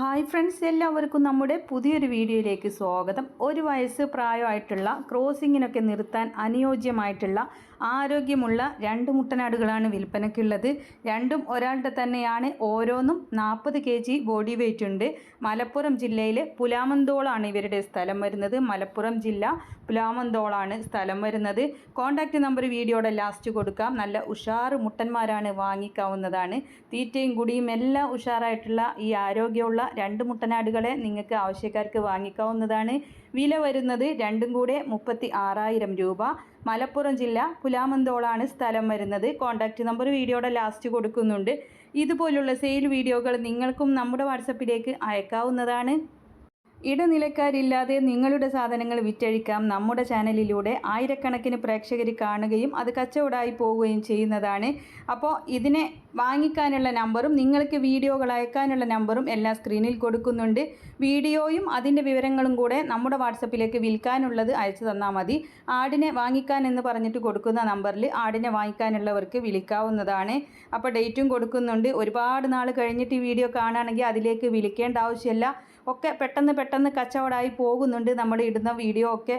Hi friends എല്ലാവർക്കും നമ്മുടെ പുതിയൊരു വീഡിയോയിലേക്ക് സ്വാഗതം. ഒരു വയസ്സ് പ്രായമായിട്ടുള്ള ക്രോസിങ്ങിനൊക്കെ നിർത്താൻ അനുയോജ്യമായിട്ടുള്ള ആരോഗ്യമുള്ള രണ്ട് മുട്ടനാടുകളാണ് വിൽപ്പനയ്ക്കുള്ളത്. രണ്ടും ഒരാളുടെ തന്നെയാണ്. ഓരോന്നും നാൽപ്പത് കെ ജി ബോഡി വെയിറ്റ് ഉണ്ട്. മലപ്പുറം ജില്ലയിലെ പുലാമന്തോളാണ് ഇവരുടെ സ്ഥലം വരുന്നത്. മലപ്പുറം ജില്ല പുലാമന്തോളാണ് സ്ഥലം വരുന്നത്. കോൺടാക്റ്റ് നമ്പർ വീഡിയോയുടെ ലാസ്റ്റ് കൊടുക്കാം. നല്ല ഉഷാറ് മുട്ടന്മാരാണ് വാങ്ങിക്കാവുന്നതാണ്. തീറ്റയും കുടിയും എല്ലാം ഉഷാറായിട്ടുള്ള ഈ ആരോഗ്യമുള്ള രണ്ട് മുട്ടനാടുകളെ നിങ്ങൾക്ക് ആവശ്യക്കാർക്ക് വാങ്ങിക്കാവുന്നതാണ്. വില വരുന്നത് രണ്ടും കൂടെ മുപ്പത്തി ആറായിരം രൂപ. മലപ്പുറം ജില്ല പുലാമന്തോളാണ് സ്ഥലം വരുന്നത്. കോൺടാക്റ്റ് നമ്പർ വീഡിയോയുടെ ലാസ്റ്റ് കൊടുക്കുന്നുണ്ട്. ഇതുപോലുള്ള സെയിൽ വീഡിയോകൾ നിങ്ങൾക്കും നമ്മുടെ വാട്സപ്പിലേക്ക് അയക്കാവുന്നതാണ്. ഇടനിലക്കാരില്ലാതെ നിങ്ങളുടെ സാധനങ്ങൾ വിറ്റഴിക്കാം. നമ്മുടെ ചാനലിലൂടെ ആയിരക്കണക്കിന് പ്രേക്ഷകർ കാണുകയും അത് കച്ചവടമായി പോവുകയും ചെയ്യുന്നതാണ്. അപ്പോൾ ഇതിനെ വാങ്ങിക്കാനുള്ള നമ്പറും നിങ്ങൾക്ക് വീഡിയോകൾ അയക്കാനുള്ള നമ്പറും എല്ലാം സ്ക്രീനിൽ കൊടുക്കുന്നുണ്ട്. വീഡിയോയും അതിന്റെ വിവരങ്ങളും കൂടെ നമ്മുടെ വാട്സപ്പിലേക്ക് വിൽക്കാനുള്ളത് അയച്ചു തന്നാൽ മതി. ആടിനെ വാങ്ങിക്കാൻ എന്ന് പറഞ്ഞിട്ട് കൊടുക്കുന്ന നമ്പറിൽ ആടിനെ വാങ്ങിക്കാനുള്ളവർക്ക് വിളിക്കാവുന്നതാണ്. അപ്പോൾ ഡേറ്റും കൊടുക്കുന്നുണ്ട്. ഒരുപാട് നാൾ കഴിഞ്ഞിട്ട് ഈ വീഡിയോ കാണുകയാണെങ്കിൽ അതിലേക്ക് വിളിക്കേണ്ട ആവശ്യമില്ല. ഒക്കെ പെട്ടെന്ന് പെട്ടെന്ന് കച്ചവടമായി പോകുന്നുണ്ട്. നമ്മൾ ഇടുന്ന വീഡിയോ ഒക്കെ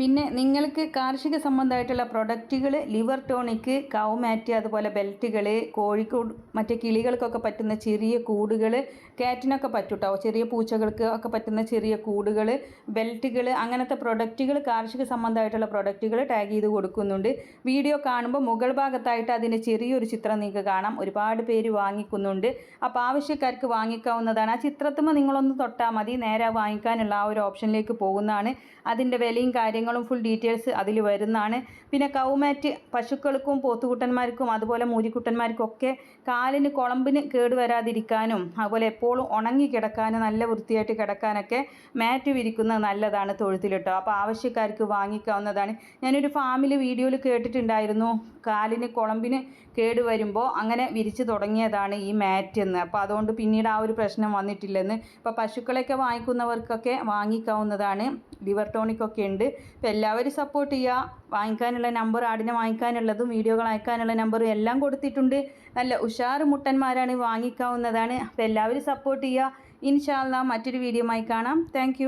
പിന്നെ നിങ്ങൾക്ക് കാർഷിക സംബന്ധമായിട്ടുള്ള പ്രൊഡക്റ്റുകൾ ലിവർ ടോണിക്ക് കൗമാറ്റ് അതുപോലെ ബെൽറ്റുകൾ കോഴിക്കൂട് മറ്റേ കിളികൾക്കൊക്കെ പറ്റുന്ന ചെറിയ കൂടുകൾ കാറ്റിനൊക്കെ പറ്റൂട്ടോ? ചെറിയ പൂച്ചകൾക്ക് ഒക്കെ പറ്റുന്ന ചെറിയ കൂടുകൾ ബെൽറ്റുകൾ അങ്ങനത്തെ പ്രൊഡക്റ്റുകൾ കാർഷിക സംബന്ധമായിട്ടുള്ള പ്രൊഡക്റ്റുകൾ ടാഗ് ചെയ്ത് കൊടുക്കുന്നുണ്ട്. വീഡിയോ കാണുമ്പോൾ മുകൾ ഭാഗത്തായിട്ട് അതിന്റെ ചെറിയൊരു ചിത്രം നിങ്ങൾക്ക് കാണാം. ഒരുപാട് പേര് വാങ്ങിക്കുന്നുണ്ട്. അപ്പോൾ ആവശ്യക്കാർക്ക് വാങ്ങിക്കാവുന്നതാണ്. ആ ചിത്രത്തുമ്പോൾ നിങ്ങളൊന്ന് തൊട്ടാൽ മതി. നേരെ വാങ്ങിക്കാനുള്ള ആ ഒരു ഓപ്ഷനിലേക്ക് പോകുന്നതാണ്. അതിന്റെ വിലയും കാര്യങ്ങളും ഫുൾ ഡീറ്റെയിൽസ് അതിൽ വരുന്നതാണ്. പിന്നെ കൗമാറ്റ് പശുക്കൾക്കും പോത്തുകുട്ടന്മാർക്കും അതുപോലെ മൂരിക്കുട്ടന്മാർക്കും ഒക്കെ കാലിന് കുളമ്പിന് കേട് വരാതിരിക്കാനും അതുപോലെ എപ്പോഴും ഉണങ്ങി കിടക്കാനും നല്ല വൃത്തിയായിട്ട് കിടക്കാനൊക്കെ മാറ്റ് വിരിക്കുന്നത് നല്ലതാണ് തൊഴുത്തിലിട്ടോ അപ്പോൾ ആവശ്യക്കാർക്ക് വാങ്ങിക്കാവുന്നതാണ്. ഞാനൊരു ഫാമിൽ വീഡിയോയിൽ കേട്ടിട്ടുണ്ടായിരുന്നു കാലിന് കുളമ്പിന് കേട് വരുമ്പോൾ അങ്ങനെ വിരിച്ചു തുടങ്ങിയതാണ് ഈ മാറ്റ് എന്ന്. അപ്പോൾ അതുകൊണ്ട് പിന്നീട് ആ ഒരു പ്രശ്നം വന്നിട്ടില്ലെന്ന്. ഇപ്പോൾ പശുക്കളെയൊക്കെ വാങ്ങിക്കുന്നവർക്കൊക്കെ വാങ്ങിക്കാവുന്നതാണ്. ലിവർ ടോണിക്കൊക്കെ ഉണ്ട്. അപ്പോൾ എല്ലാവരും സപ്പോർട്ട് ചെയ്യുക വാങ്ങിക്കാനുള്ള നമ്പർ ആടിനെ വാങ്ങിക്കാനുള്ളതും വീഡിയോകൾ അയക്കാനുള്ള നമ്പറും എല്ലാം കൊടുത്തിട്ടുണ്ട്. നല്ല ഉഷാറ് മുട്ടന്മാരാണ് വാങ്ങിക്കാവുന്നതാണ്. അപ്പോൾ എല്ലാവരും സപ്പോർട്ട് ചെയ്യുക ഇൻഷാല്ല മറ്റൊരു വീഡിയോ കാണാം. താങ്ക്